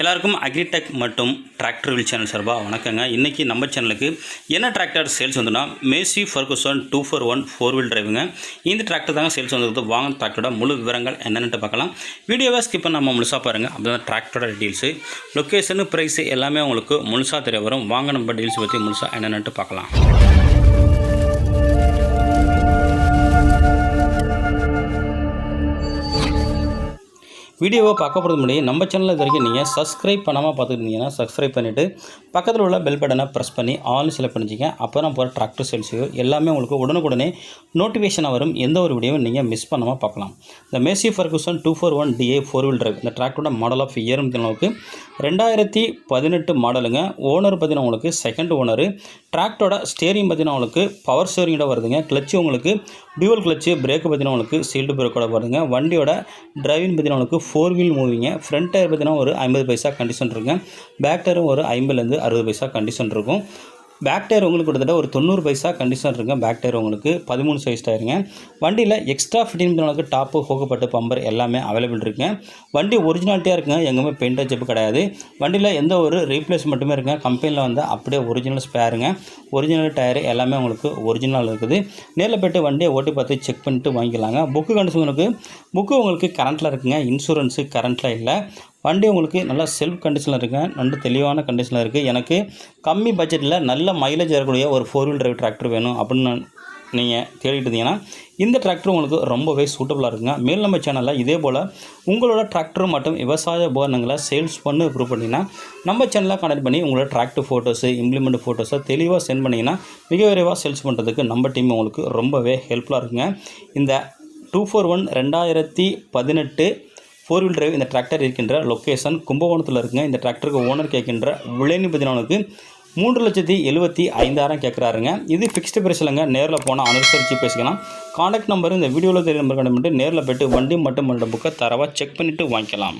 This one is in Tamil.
எல்லாருக்கும் அக்ரிடெக் மற்றும் டிராக்டர் வில் சேனல் சார்பாக வணக்கங்க. இன்றைக்கி நம்ம சேனலுக்கு என்ன டிராக்டர் சேல்ஸ் வந்துன்னா Massey Ferguson two four one four wheel டிரைவுங்க. இந்த டிராக்டர் தாங்க சேல்ஸ் வந்தது வாங்க டிராக்டரோட முழு விவரங்கள் என்னென்னு பார்க்கலாம். வீடியோவை ஸ்கிப் நம்ம முழுசாக பாருங்கள் அப்படி டிராக்டரோட டீல்ஸு லொக்கேஷனு ப்ரைஸு எல்லாமே உங்களுக்கு முழுசாக தெரிய வரும். வாங்க நம்ம டீல்ஸ் பற்றி முழுசாக என்னென்னு பார்க்கலாம். வீடியோவை பார்க்க போகிறது முன்னாடி நம்ம சேனலில் இது வரைக்கும் நீங்கள் சப்ஸ்கிரைப் பண்ணாமல் பார்த்துருந்தீங்கன்னா சப்ஸ்கிரைப் பண்ணிவிட்டு பக்கத்தில் உள்ள பெல் பட்டனை ப்ரெஸ் பண்ணி ஆல் செலக்ட் பண்ணிச்சிங்க அப்போ தான் போகிற டிராக்டர் சேல்ஸையோ எல்லாமே உங்களுக்கு உடனுக்குடனே நோட்டிஃபிகேஷனாக வரும். எந்த ஒரு வீடியோவும் நீங்கள் மிஸ் பண்ணாமல் பார்க்கலாம். இந்த Massey Ferguson two four one DA four wheel drive இந்த டிராக்டரோட மாடல் ஆஃப் இயர்னு அளவுக்கு ரெண்டாயிரத்தி பதினெட்டு மாடலுங்க ஓனர் பார்த்தீங்கன்னா உங்களுக்கு செகண்ட் ஓனரு டிராக்டரோட ஸ்டேரிங் பார்த்தீங்கன்னா உங்களுக்கு பவர் ஸ்டேரிங்கோட வருதுங்க. கிளச்சு உங்களுக்கு டியூவல் கிளச்சு பிரேக் பார்த்தீங்கன்னா உங்களுக்கு சீல்டு பிரேக்கோட பாருங்கள் வண்டியோட டிரைவிங் பார்த்தீங்கன்னா உங்களுக்கு ஃபோர் வீல் மூவிங்க ஃப்ரண்ட் டயர் பார்த்தீங்கன்னா ஒரு ஐம்பது பைசா கண்டிஷன் இருக்குங்க. பேக் டயரும் ஒரு ஐம்பதுலேருந்து அறுபது பைசா கண்டிஷன் இருக்கும். பேக் டயர் உங்களுக்கு கிட்டத்தட்ட ஒரு தொண்ணூறு பைசா கண்டிஷன் இருக்குங்க. பேக் டயர் உங்களுக்கு பதிமூணு சைஸ் டயருங்க வண்டியில் எக்ஸ்ட்ரா ஃபிட்டிங் அளவுக்கு டாப்பு ஹோகப்பட்டு பம்பர் எல்லாமே அவைலபிள் இருக்குங்க. வண்டி ஒரிஜினாலிட்டியாக இருக்குங்க. எங்கேயுமே பெயிண்ட் அச்சப்பு கிடையாது. வண்டியில் எந்த ஒரு ரீப்ளேஸ் மட்டுமே இருக்குங்க. கம்பெனியில் வந்து அப்படியே ஒரிஜினல் ஸ்பேருங்க ஒரிஜினல் டயரு எல்லாமே உங்களுக்கு ஒரிஜினல் இருக்குது. நேரில் போய்ட்டு வண்டியை ஓட்டி பார்த்து செக் பண்ணிட்டு வாங்கிக்கலாங்க. புக்கு கண்டிஷனுக்கு புக்கு உங்களுக்கு கரண்ட்டில் இருக்குங்க. இன்சூரன்ஸு கரண்ட்டில் இல்லை. வண்டி உங்களுக்கு நல்லா செல்ஃப் கண்டிஷனில் இருக்குங்க நல்ல தெளிவான கண்டிஷனில் இருக்குது எனக்கு கம்மி பட்ஜெட்டில் நல்ல மைலேஜ் வரக்கூடிய ஒரு ஃபோர் வீல் டிரைவ் டிராக்டர் வேணும் அப்படின்னு நீங்கள் தேடிட்டு இருந்தீங்கன்னா இந்த டிராக்டர் உங்களுக்கு ரொம்பவே சூட்டபுளாக இருக்குங்க. மேல் நம்ம சேனலில் இதே போல் உங்களோட டிராக்டர் மற்றும் விவசாய உபகரணங்களை சேல்ஸ் பண்ணி ப்ரூவ் பண்ணிங்கன்னா நம்ம சேனலில் கனெக்ட் பண்ணி உங்களோட டிராக்டர் ஃபோட்டோஸு இம்ப்ளிமெண்ட் ஃபோட்டோஸை தெளிவாக சென்ட் பண்ணிங்கன்னா மிக விரைவாக சேல்ஸ் பண்ணுறதுக்கு நம்ம டீம் உங்களுக்கு ரொம்பவே ஹெல்ப்ஃபுல்லாக இருக்குங்க. இந்த டூ ஃபோர் ஒன் ரெண்டாயிரத்தி பதினெட்டு ஃபோர் வீல் டிரைவ் இந்த டிராக்டர் இருக்கின்ற லொக்கேஷன் கும்பகோணத்தில் இருக்குங்க. இந்த டிராக்டருக்கு ஓனர் கேட்கின்ற விலைன்னு பார்த்தீங்கன்னா மூன்று லட்சத்தி எழுபத்தி ஐந்தாயிரம் கேட்குறாருங்க. இது ஃபிக்ஸ்டு பிரைஸ் இல்லைங்க. நேரில் போனால் அனுசரித்து பேசிக்கலாம். காண்டாக்ட் நம்பர் இந்த வீடியோவில் தெரிய நம்பர் கண்டுபிட்டு நேரில் போய்ட்டு வண்டி மட்டும் புக்கை தரவாக செக் பண்ணிவிட்டு வாங்கிக்கலாம்.